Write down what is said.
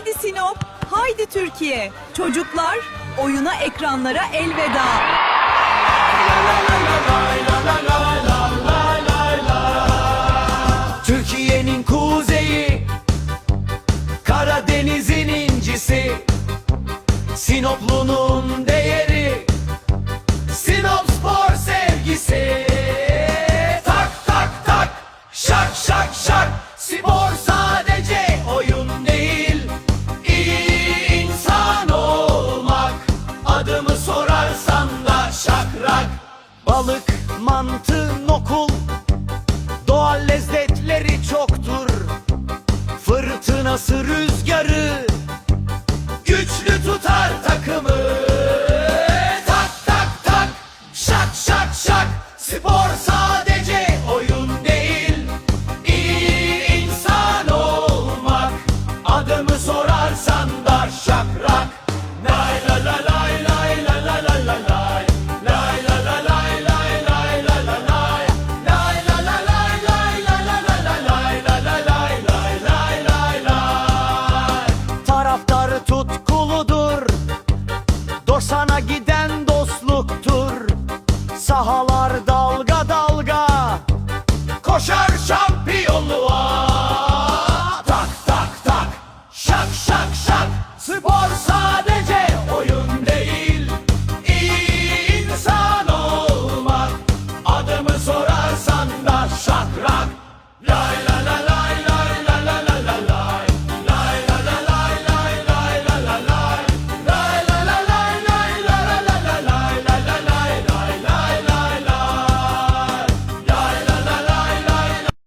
Haydi Sinop, haydi Türkiye. Çocuklar, oyuna ekranlara elveda. Türkiye'nin kuzeyi Karadeniz'in incisi Sinoplu'nun değeri Balık, mantı, nokul Doğal lezzetleri çoktur. Fırtınası, rüzgarı Güçlü tutar takımı. Tak tak tak. Şak şak şak. Spor tutkuludur. Dosana giden dostluktur. Sahalar dalga dalga Koşar şampiyonluğa. Tak tak tak. Şak şak şak. Spor sadece oyun değil İnsan olmak. Adımı sorarsan da şakrak. Lay lay.